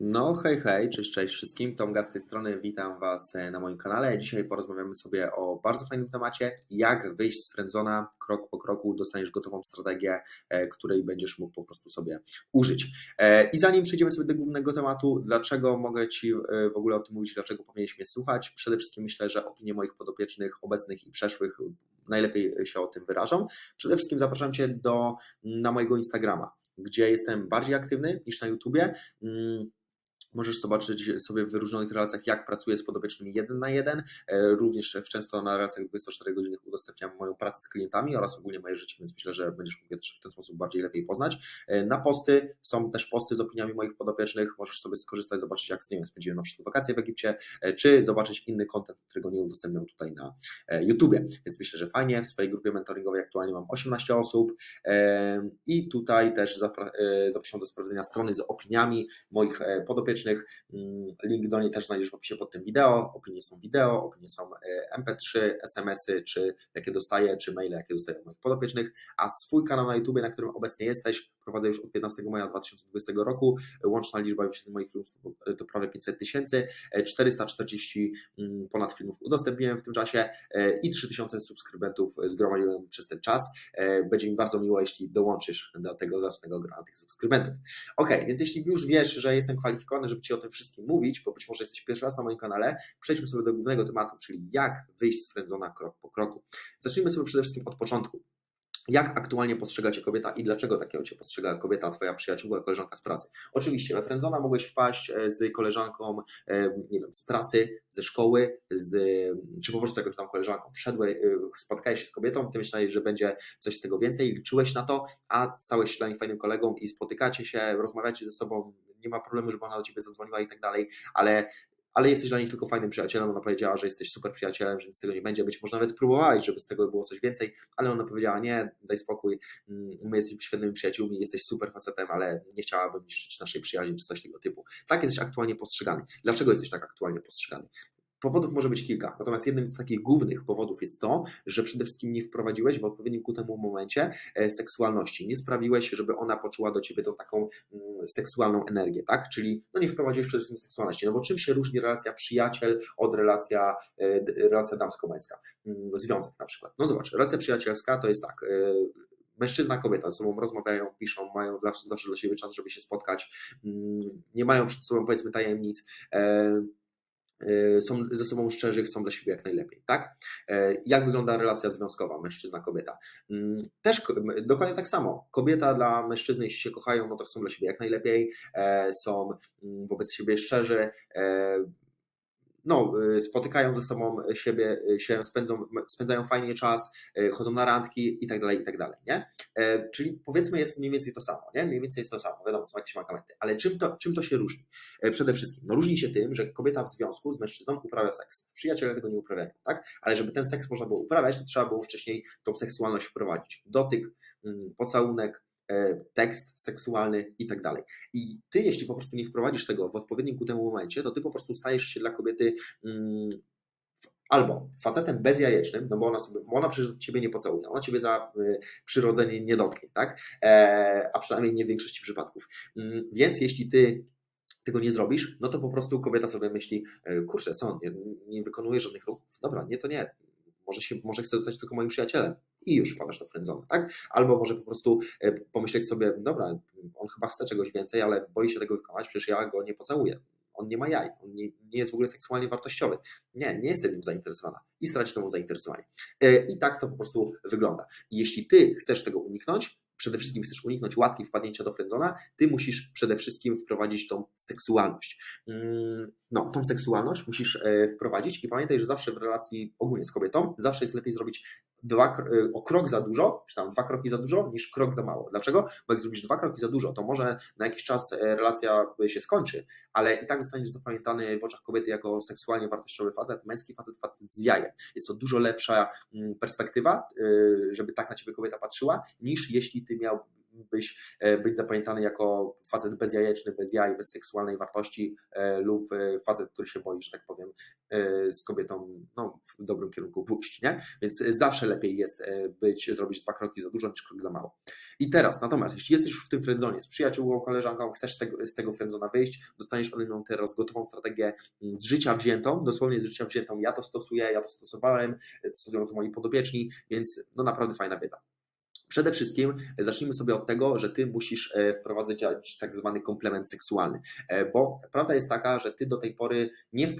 No hej, hej, cześć, cześć wszystkim. Tomga z tej strony, witam Was e, na moim kanale. Dzisiaj porozmawiamy sobie o bardzo fajnym temacie, jak wyjść z friendzona krok po kroku, dostaniesz gotową strategię, e, której będziesz mógł po prostu sobie użyć. E, I zanim przejdziemy sobie do głównego tematu, dlaczego mogę Ci w ogóle o tym mówić, dlaczego powinieneś mnie słuchać, przede wszystkim myślę, że opinie moich podobiecznych, obecnych i przeszłych najlepiej się o tym wyrażą. Przede wszystkim zapraszam Cię do, na mojego Instagrama, gdzie jestem bardziej aktywny niż na YouTubie. Możesz zobaczyć sobie w wyróżnionych relacjach, jak pracuję z podopiecznymi jeden na jeden. E, również często na relacjach 24 godziny udostępniam moją pracę z klientami oraz ogólnie moje życie, więc myślę, że będziesz mógł też w ten sposób bardziej lepiej poznać. E, na posty są też posty z opiniami moich podopiecznych. Możesz sobie skorzystać, zobaczyć, jak z nimi spędziłem na przykład wakacje w Egipcie, e, czy zobaczyć inny kontent, którego nie udostępniam tutaj na YouTubie. Więc myślę, że fajnie. W swojej grupie mentoringowej aktualnie mam 18 osób i tutaj też zapraszam do sprawdzenia strony z opiniami moich podopiecznych Mm, link do niej też znajdziesz w opisie pod tym wideo. Opinie są wideo, opinie są e, MP3, SMS-y, czy jakie dostaję, czy maile, jakie dostaję od moich podopiecznych. A swój kanał na YouTube, na którym obecnie jesteś, prowadzę już od 15 maja 2020 roku. Łączna liczba wyświetleń moich filmów to prawie 500 tysięcy, 440 e, mm, ponad filmów udostępniłem w tym czasie e, i 3000 subskrybentów zgromadziłem przez ten czas. Będzie mi bardzo miło, jeśli dołączysz do tego zacnego grona tych subskrybentów. Ok, więc jeśli już wiesz, że jestem kwalifikowany, żeby Ci o tym wszystkim mówić, bo być może jesteś pierwszy raz na moim kanale, przejdźmy sobie do głównego tematu, czyli jak wyjść z frędzona krok po kroku. Zacznijmy sobie przede wszystkim od początku. Jak aktualnie postrzega Cię kobieta i dlaczego takiego Cię postrzega kobieta, Twoja przyjaciółka, koleżanka z pracy? Oczywiście, we frędzona mogłeś wpaść e, z koleżanką, e, nie wiem, z pracy, ze szkoły, z, czy po prostu jakąś tam koleżanką. Wszedłeś, e, spotkałeś się z kobietą, Ty myślałeś, że będzie coś z tego więcej, liczyłeś na to, a stałeś się dla niej fajnym kolegą i spotykacie się, rozmawiacie ze sobą, nie ma problemu, żeby ona do Ciebie zadzwoniła i tak dalej, ale ale jesteś dla nich tylko fajnym przyjacielem. Ona powiedziała, że jesteś super przyjacielem, że nic z tego nie będzie. Być może nawet próbowałeś, żeby z tego było coś więcej, ale ona powiedziała: Nie, daj spokój, mm, my jesteśmy świetnymi przyjaciółmi, jesteś super facetem, ale nie chciałabym niszczyć naszej przyjaźni czy coś tego typu. Tak jesteś aktualnie postrzegany. Dlaczego jesteś tak aktualnie postrzegany? Powodów może być kilka, natomiast jednym z takich głównych powodów jest to, że przede wszystkim nie wprowadziłeś w odpowiednim ku temu momencie e, seksualności. Nie sprawiłeś, żeby ona poczuła do ciebie tą taką mm, seksualną energię, tak? Czyli no nie wprowadziłeś przede wszystkim seksualności. No bo czym się różni relacja przyjaciel od relacja, e, relacja damsko-męska? Mm, związek na przykład. No zobacz, relacja przyjacielska to jest tak e, mężczyzna, kobieta ze sobą rozmawiają, piszą, mają zawsze, zawsze dla siebie czas, żeby się spotkać, mm, nie mają przed sobą powiedzmy tajemnic, są ze sobą szczerzy, chcą dla siebie jak najlepiej, tak? Y, jak wygląda relacja związkowa mężczyzna-kobieta? Mm, też dokładnie tak samo. Kobieta dla mężczyzny, jeśli się kochają, no to chcą dla siebie jak najlepiej, e, są mm, wobec siebie szczerzy, e, no, y, spotykają ze sobą siebie, y, się spędzą, spędzają fajnie czas, y, chodzą na randki i tak dalej, i tak dalej, nie? E, czyli powiedzmy jest mniej więcej to samo, nie? Mniej więcej jest to samo, wiadomo, są jakieś mankamenty, ale czym to, czym to się różni? E, przede wszystkim, no różni się tym, że kobieta w związku z mężczyzną uprawia seks. Przyjaciele tego nie uprawiają, tak? Ale żeby ten seks można było uprawiać, to trzeba było wcześniej tą seksualność wprowadzić. Dotyk, mm, pocałunek, tekst seksualny i tak dalej. I ty, jeśli po prostu nie wprowadzisz tego w odpowiednim ku temu momencie, to ty po prostu stajesz się dla kobiety mm, albo facetem bezjajecznym, no bo ona sobie, bo ona przecież ciebie nie pocałuje, ona ciebie za y, przyrodzenie nie dotknie, tak? E, a przynajmniej nie w większości przypadków. Mm, więc jeśli ty tego nie zrobisz, no to po prostu kobieta sobie myśli, e, kurczę, co, nie, nie wykonuje żadnych ruchów, dobra, nie, to nie, może, się, może chce zostać tylko moim przyjacielem i już wpadasz do friendzone, tak? Albo może po prostu e, pomyśleć sobie, dobra, on chyba chce czegoś więcej, ale boi się tego wykonać, przecież ja go nie pocałuję. On nie ma jaj, on nie, nie jest w ogóle seksualnie wartościowy. Nie, nie jestem nim zainteresowana i straci to zainteresowanie. E, I tak to po prostu wygląda. Jeśli ty chcesz tego uniknąć, przede wszystkim chcesz uniknąć łatki wpadnięcia do frędzona, ty musisz przede wszystkim wprowadzić tą seksualność. Mm, no, tą seksualność musisz e, wprowadzić i pamiętaj, że zawsze w relacji ogólnie z kobietą, zawsze jest lepiej zrobić dwa, e, o krok za dużo, czy tam dwa kroki za dużo, niż krok za mało. Dlaczego? Bo jak zrobisz dwa kroki za dużo, to może na jakiś czas e, relacja się skończy, ale i tak zostaniesz zapamiętany w oczach kobiety jako seksualnie wartościowy facet, męski facet, facet z jajem. Jest to dużo lepsza mm, perspektywa, żeby tak na ciebie kobieta patrzyła, niż jeśli ty miał, chciałbyś e, być zapamiętany jako facet bezjajeczny, bez jaj, bez seksualnej wartości e, lub e, facet, który się boi, że tak powiem, z kobietą no, w dobrym kierunku pójść, nie? Więc zawsze lepiej jest być, zrobić dwa kroki za dużo niż krok za mało. I teraz, natomiast, jeśli jesteś już w tym friendzonie, z przyjaciółką, koleżanką, chcesz z tego, z tego wyjść, dostaniesz ode mnie teraz gotową strategię mm, z życia wziętą, dosłownie z życia wziętą. Ja to stosuję, ja to stosowałem, stosują to moi podopieczni, więc no naprawdę fajna wiedza. Przede wszystkim zacznijmy sobie od tego, że ty musisz e, wprowadzić tak zwany komplement seksualny, E, bo prawda jest taka, że ty do tej pory nie,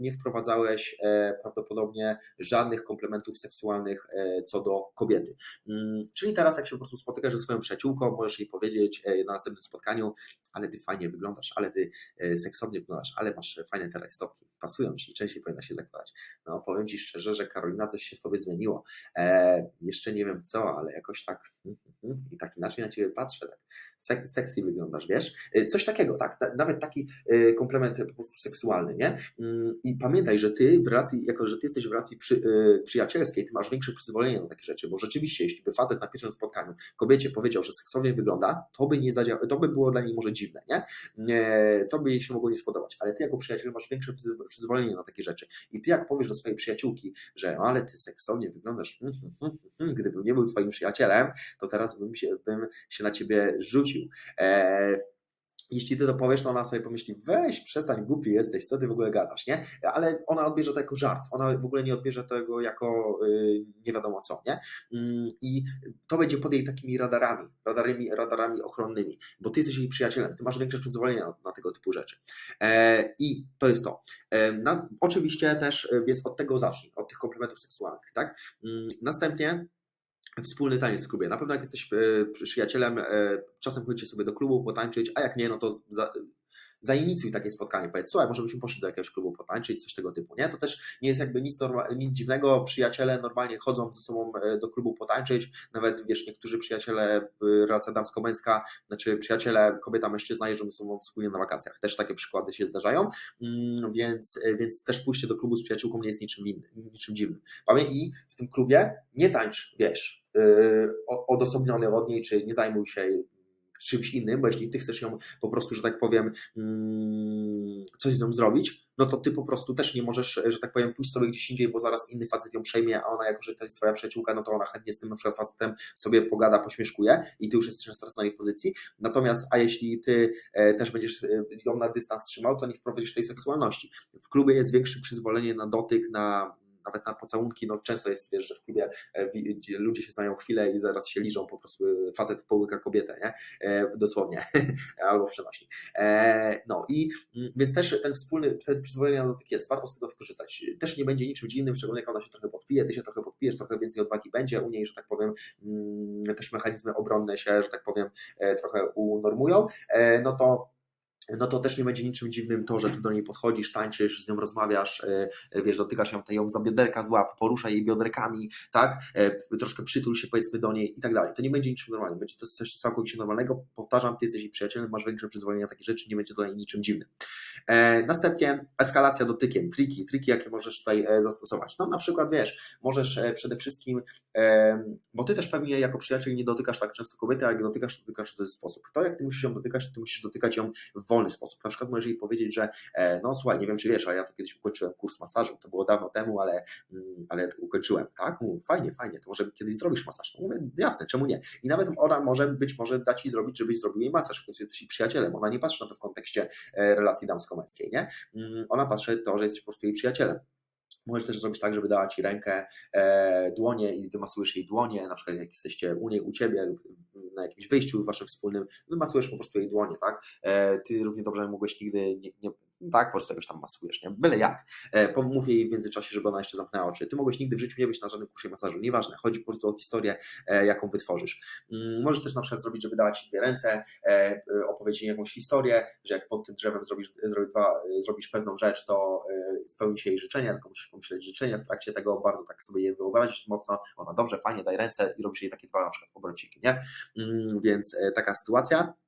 nie wprowadzałeś e, prawdopodobnie żadnych komplementów seksualnych e, co do kobiety. Mm, Czyli teraz, jak się po prostu spotykasz ze swoją przyjaciółką, możesz jej powiedzieć e, na następnym spotkaniu, ale ty fajnie wyglądasz, ale ty e, seksownie wyglądasz, ale masz fajne teraz stopki, pasują ci, częściej powinna się zakładać. No powiem ci szczerze, że Karolina coś się w tobie zmieniło. E, jeszcze nie wiem co, ale jakoś tak mm, mm, i tak inaczej na ciebie patrzę, tak sek- sexy wyglądasz, wiesz? E, Coś takiego, tak? Ta- Nawet taki e, komplement po prostu seksualny, nie? Mm, I pamiętaj, że ty w relacji, jako że ty jesteś w relacji przy, e, przyjacielskiej, ty masz większe przyzwolenie na takie rzeczy, bo rzeczywiście, jeśli by facet na pierwszym spotkaniu kobiecie powiedział, że seksownie wygląda, to by nie zadziałało, to by było dla niej może dziwne, nie? nie? To by jej się mogło nie spodobać, ale ty jako przyjaciel masz większe przyzwolenie na takie rzeczy. I ty jak powiesz do swojej przyjaciółki, że "No, ale ty seksownie wyglądasz, mm, mm, mm, mm", gdybym nie był twoim przyjacielem, to teraz bym się, bym się na ciebie rzucił. E, jeśli ty to powiesz, to ona sobie pomyśli, weź, przestań, głupi jesteś, co ty w ogóle gadasz, nie? Ale ona odbierze to jako żart, ona w ogóle nie odbierze tego jako y, nie wiadomo co, nie? Mm, I to będzie pod jej takimi radarami, radarami, radarami ochronnymi, bo ty jesteś jej przyjacielem, ty masz większe przyzwolenie na, na tego typu rzeczy. E, I to jest to. E, na, oczywiście też, e, więc od tego zacznij, od tych komplementów seksualnych, tak? Mm, Następnie Wspólny taniec w klubie. Na pewno jak jesteś e, przyjacielem, e, czasem chodzicie sobie do klubu potańczyć, a jak nie, no to zainicjuj takie spotkanie. Powiedz, słuchaj, może byśmy poszli do jakiegoś klubu potańczyć, coś tego typu, nie? To też nie jest jakby nic, nic dziwnego. Przyjaciele normalnie chodzą ze sobą e, do klubu potańczyć. Nawet, wiesz, niektórzy przyjaciele, e, relacja damsko-męska, znaczy przyjaciele, kobieta, mężczyzna jeżdżą ze sobą wspólnie na wakacjach. Też takie przykłady się zdarzają, Mm, więc, e, więc też pójście do klubu z przyjaciółką nie jest niczym, winny, niczym dziwnym. Pamiętaj, i w tym klubie nie tańcz, wiesz, o- odosobniony od niej, czy nie zajmuj się czymś innym, bo jeśli ty chcesz ją po prostu, że tak powiem, mm, coś z nią zrobić, no to ty po prostu też nie możesz, że tak powiem, pójść sobie gdzieś indziej, bo zaraz inny facet ją przejmie, a ona, jako że to jest twoja przyjaciółka, no to ona chętnie z tym na przykład facetem sobie pogada, pośmieszkuje i ty już jesteś na straconej pozycji. Natomiast, a jeśli ty e, też będziesz e, ją na dystans trzymał, to nie wprowadzisz tej seksualności. W klubie jest większe przyzwolenie na dotyk, na nawet na pocałunki, no często jest, wiesz, że w klubie e, ludzie się znają chwilę i zaraz się liżą, po prostu e, facet połyka kobietę, nie? E, dosłownie, albo w przenośni. No i mm, więc też ten wspólny, ten przyzwolenie na dotyk jest, warto z tego skorzystać. Też nie będzie niczym dziwnym, szczególnie jak ona się trochę podpije, ty się trochę podpijesz, trochę więcej odwagi będzie u niej, że tak powiem, mm, też mechanizmy obronne się, że tak powiem, trochę unormują, no to no to też nie będzie niczym dziwnym to, że ty do niej podchodzisz, tańczysz, z nią rozmawiasz, e, wiesz, dotykasz ją, ją za bioderka złap, poruszaj jej bioderkami, tak, E, troszkę przytul się powiedzmy do niej i tak dalej. To nie będzie niczym normalnym, będzie to coś całkowicie normalnego. Powtarzam, ty jesteś jej przyjacielem, masz większe przyzwolenie na takie rzeczy, nie będzie to dla niej niczym dziwnym. E, następnie eskalacja dotykiem, triki, triki, jakie możesz tutaj e, zastosować. No na przykład, wiesz, możesz e, przede wszystkim, e, bo ty też pewnie jako przyjaciel nie dotykasz tak często kobiety, a jak dotykasz, to dotykasz w ten sposób. To jak ty musisz ją dotykać, to ty musisz dotykać ją w wolny sposób. Na przykład możesz jej powiedzieć, że e, no słuchaj, nie wiem czy wiesz, ale ja to kiedyś ukończyłem kurs masażu, to było dawno temu, ale, mm, ale ukończyłem, tak? Mów, fajnie, fajnie, to może kiedyś zrobisz masaż. No mówię, jasne, czemu nie? I nawet ona może być może dać ci zrobić, żebyś zrobił jej masaż, w końcu jesteś przyjacielem, ona nie patrzy na to w kontekście e, relacji damsko-męskiej, nie? Mm, Ona patrzy to, że jesteś po prostu jej przyjacielem. Możesz też zrobić tak, żeby dała ci rękę, e, dłonie i wymasujesz jej dłonie, na przykład jak jesteście u niej, u ciebie lub na jakimś wyjściu waszym wspólnym, wymasujesz po prostu jej dłonie, tak? E, ty równie dobrze mogłeś nigdy nie, nie tak, po prostu jakoś tam masujesz, nie? Byle jak. E, pomów jej w międzyczasie, żeby ona jeszcze zamknęła oczy. Ty mogłeś nigdy w życiu nie być na żadnym kursie masażu, nieważne, chodzi po prostu o historię, e, jaką wytworzysz. Mm, możesz też na przykład zrobić, żeby dała ci dwie ręce, e, opowiedzieć jakąś historię, że jak pod tym drzewem zrobisz, zrobisz pewną rzecz, to spełni się jej życzenie, tylko musisz pomyśleć życzenie w trakcie tego, bardzo tak sobie je wyobrazić mocno, ona dobrze, fajnie, daj ręce i robisz jej takie dwa na przykład obrociki, nie? Mm, Więc taka sytuacja.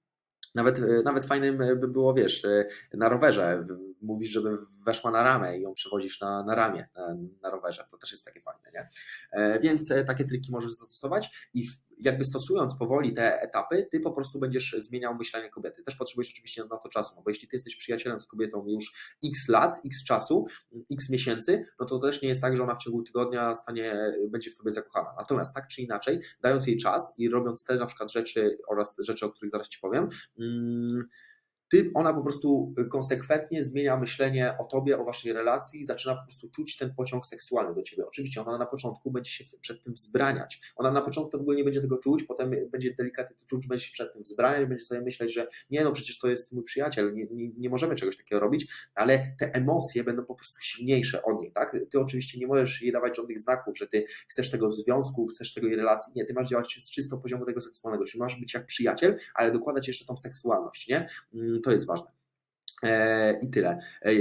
Nawet, e, nawet fajnym e, by było, wiesz, e, na rowerze. Mówisz, żeby weszła na ramę i ją przewozisz na, na ramię na, na rowerze. To też jest takie fajne, nie? Więc takie triki możesz zastosować i w, jakby stosując powoli te etapy, ty po prostu będziesz zmieniał myślenie kobiety. Też potrzebujesz oczywiście na to czasu, no bo jeśli ty jesteś przyjacielem z kobietą już x lat, x czasu, x miesięcy, no to też nie jest tak, że ona w ciągu tygodnia stanie, będzie w tobie zakochana. Natomiast tak czy inaczej, dając jej czas i robiąc te na przykład rzeczy oraz rzeczy, o których zaraz ci powiem, mm, ty, ona po prostu konsekwentnie zmienia myślenie o tobie, o waszej relacji, zaczyna po prostu czuć ten pociąg seksualny do ciebie. Oczywiście ona na początku będzie się przed tym wzbraniać. Ona na początku w ogóle nie będzie tego czuć, potem będzie delikatnie to czuć, będzie się przed tym wzbraniać, będzie sobie myśleć, że nie no, przecież to jest mój przyjaciel, nie, nie, nie możemy czegoś takiego robić, ale te emocje będą po prostu silniejsze od niej, tak? Ty oczywiście nie możesz jej dawać żadnych znaków, że ty chcesz tego związku, chcesz tego jej relacji, nie, ty masz działać z czysto poziomu tego seksualnego, czyli masz być jak przyjaciel, ale dokładać jeszcze tą seksualność, nie? To jest ważne. E, I tyle. E,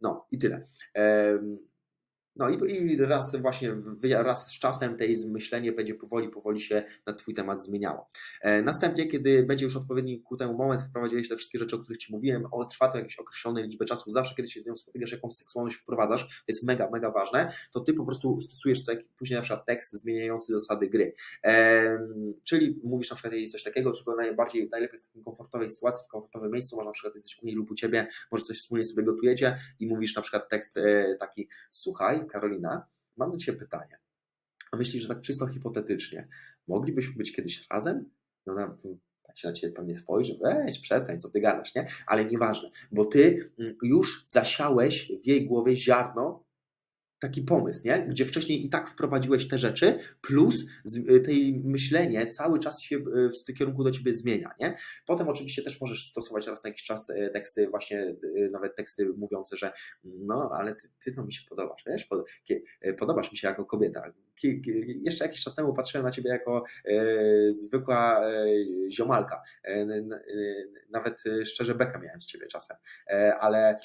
no, i tyle. No i, i raz właśnie, raz z czasem to myślenie będzie powoli, powoli się na Twój temat zmieniało. E, następnie, kiedy będzie już odpowiedni ku temu moment, wprowadziłeś te wszystkie rzeczy, o których Ci mówiłem, o, trwa to jakieś określone liczbę czasu, zawsze kiedy się z nią spotykasz, jakąś seksualność wprowadzasz, to jest mega, mega ważne, to Ty po prostu stosujesz to, jak, później na przykład tekst zmieniający zasady gry. E, czyli mówisz na przykład jej coś takiego, tylko najbardziej, najlepiej w takiej komfortowej sytuacji, w komfortowym miejscu, może na przykład jesteś u niej lub u Ciebie, może coś wspólnie sobie gotujecie i mówisz na przykład tekst e, taki, słuchaj, Karolina, mam do Ciebie pytanie. A myślisz, że tak czysto hipotetycznie, moglibyśmy być kiedyś razem? No ona tak się na Ciebie pewnie spojrzy, weź, przestań, co Ty gadasz, nie? Ale nieważne, bo Ty mm, już zasiałeś w jej głowie ziarno taki pomysł, nie? gdzie wcześniej i tak wprowadziłeś te rzeczy, plus tej myślenie cały czas się y, w kierunku do ciebie zmienia. Nie? Potem oczywiście też możesz stosować raz na jakiś czas y, teksty, właśnie nawet teksty mówiące, że no, ale ty, ty to mi się podobasz, wiesz? Podobasz mi się jako kobieta. Jeszcze jakiś czas temu patrzyłem na ciebie jako e, zwykła e, ziomalka. E, nawet szczerze bekę miałem z ciebie czasem, ale E,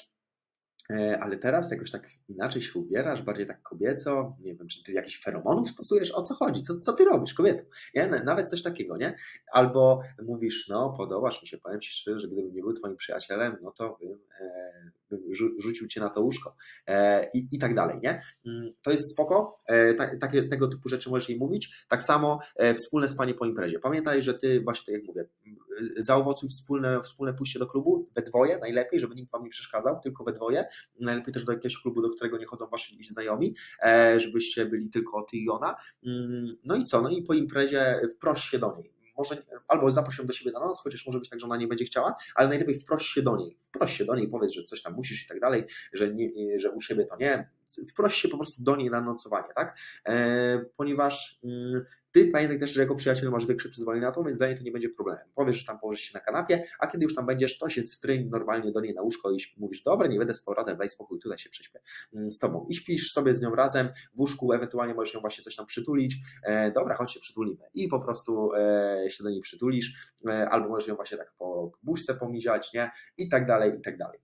ale teraz jakoś tak inaczej się ubierasz, bardziej tak kobieco, nie wiem, czy ty jakichś feromonów stosujesz, o co chodzi, co, co ty robisz, kobieto, nie? Nawet coś takiego, nie? Albo mówisz, no podobasz mi się, powiem ci szczerze, że gdybym nie był twoim przyjacielem, no to bym, e, bym rzucił cię na to łóżko e, i, i tak dalej, nie? Mm, to jest spoko, e, ta, takie, tego typu rzeczy możesz jej mówić, tak samo e, wspólne spanie po imprezie. Pamiętaj, że ty, właśnie tak jak mówię, zaowocuj wspólne, wspólne pójście do klubu, we dwoje najlepiej, żeby nikt wam nie przeszkadzał, tylko we dwoje, najlepiej też do jakiegoś klubu, do którego nie chodzą wasi znajomi, e, żebyście byli tylko ty i ona. Mm, no i co? No i po imprezie wproś się do niej może, albo zaproś ją do siebie na noc, chociaż może być tak, że ona nie będzie chciała, ale najlepiej wproś się do niej, wproś się do niej, powiedz, że coś tam musisz i tak dalej, że, nie, że u siebie to nie, wproś się po prostu do niej na nocowanie, tak? E, ponieważ mm, ty pamiętaj też, że jako przyjaciel masz większe przyzwolenie na to, więc dla niej to nie będzie problemem. Powiesz, że tam położysz się na kanapie, a kiedy już tam będziesz, to się wtryń normalnie do niej na łóżko i mówisz, dobra, nie będę z razem, daj spokój, tutaj się prześpię mm, z tobą. I śpisz sobie z nią razem w łóżku, ewentualnie możesz ją właśnie coś tam przytulić. E, dobra, chodź się przytulimy. I po prostu e, się do niej przytulisz, albo możesz ją właśnie tak po buźce pomiziać, nie? I tak dalej, i tak dalej.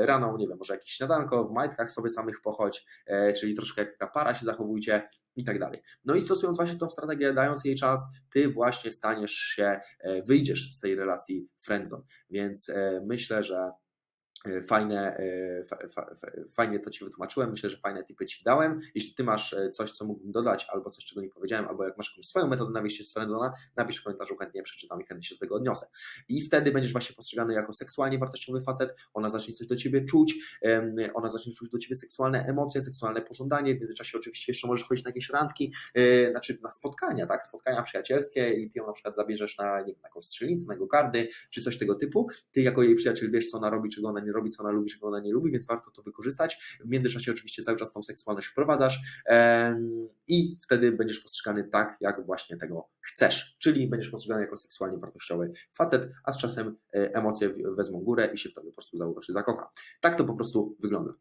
Rano, nie wiem, może jakieś śniadanko, w majtkach sobie samych pochodź, e, czyli troszkę jak taka para się zachowujcie i tak dalej. No i stosując właśnie tą strategię, dając jej czas, ty właśnie staniesz się, e, wyjdziesz z tej relacji friendzone. Więc e, myślę, że fajne, e, fajnie to Ci wytłumaczyłem, myślę, że fajne tipy Ci dałem. Jeśli Ty masz e, coś, co mógłbym dodać, albo coś, czego nie powiedziałem, albo jak masz jakąś swoją metodę na wyjście z napisz w komentarzu, chętnie przeczytam i chętnie się do tego odniosę. I wtedy będziesz właśnie postrzegany jako seksualnie wartościowy facet, ona zacznie coś do Ciebie czuć, ona zacznie czuć do Ciebie seksualne emocje, seksualne pożądanie, w międzyczasie oczywiście jeszcze możesz chodzić na jakieś randki, znaczy na spotkania, tak, spotkania przyjacielskie i Ty ją na przykład zabierzesz na, nie wiem, na jakąś strzelnicę, na kardy, czy coś tego typu. Ty jako jej przyjaciel wiesz, co ona robi, czego ona nie robi, co ona lubi, czego ona nie lubi, więc warto to wykorzystać. W międzyczasie oczywiście cały czas tą seksualność wprowadzasz i wtedy będziesz postrzegany tak, jak właśnie tego chcesz, czyli będziesz postrzegany jako seksualnie wartościowy facet, a z czasem e, emocje wezmą górę i się w tobie po prostu zauroczy zakocha. Tak to po prostu wygląda.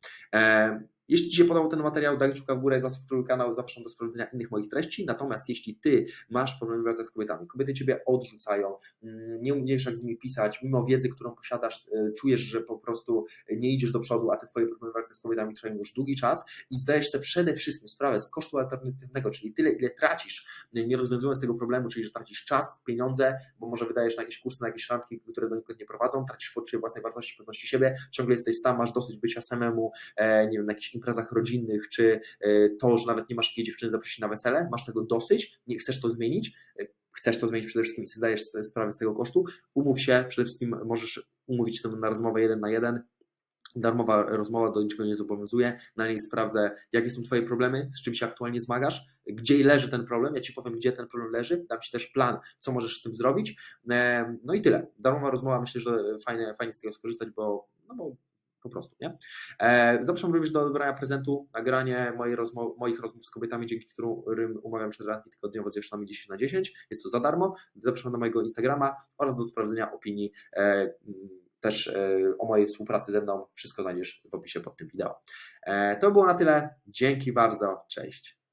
Jeśli Ci się podobał ten materiał, daj kciuka w górę, zasubskrybuj kanał, zapraszam do sprawdzenia innych moich treści. Natomiast jeśli Ty masz problemy w z kobietami, kobiety Ciebie odrzucają, mm, nie umiesz jak z nimi pisać, mimo wiedzy, którą posiadasz, e, czujesz, że po prostu nie idziesz do przodu, a te Twoje problemy w z kobietami trwają już długi czas i zdajesz sobie przede wszystkim sprawę z kosztu alternatywnego, czyli tyle, ile tracisz, nie rozwiązując tego problemu, czyli że tracisz czas, pieniądze, bo może wydajesz na jakieś kursy, na jakieś randki, które do nikogo nie prowadzą, tracisz poczucie własnej wartości, pewności siebie, ciągle jesteś sam, masz dosyć bycia samemu, e, nie wiem, na jakichś imprezach rodzinnych, czy e, to, że nawet nie masz takiej dziewczyny zaprosić na wesele, masz tego dosyć, nie chcesz to zmienić, e, chcesz to zmienić przede wszystkim i zdajesz sprawę z tego kosztu, umów się, przede wszystkim możesz umówić się na rozmowę jeden na jeden, Darmowa rozmowa do niczego nie zobowiązuje. Na niej sprawdzę, jakie są Twoje problemy, z czym się aktualnie zmagasz, gdzie leży ten problem. Ja Ci powiem, gdzie ten problem leży, dam Ci też plan, co możesz z tym zrobić. E, No i tyle. Darmowa rozmowa, myślę, że fajnie, fajnie z tego skorzystać, bo, no bo po prostu, nie? E, Zapraszam również do odebrania prezentu, nagranie mojej rozmo- moich rozmów z kobietami, dzięki którym umawiam się na randki tygodniowo z dziewczynami 10 na 10. Jest to za darmo. Zapraszam do mojego Instagrama oraz do sprawdzenia opinii e, też e, o mojej współpracy ze mną. Wszystko znajdziesz w opisie pod tym wideo. E, To było na tyle. Dzięki bardzo. Cześć.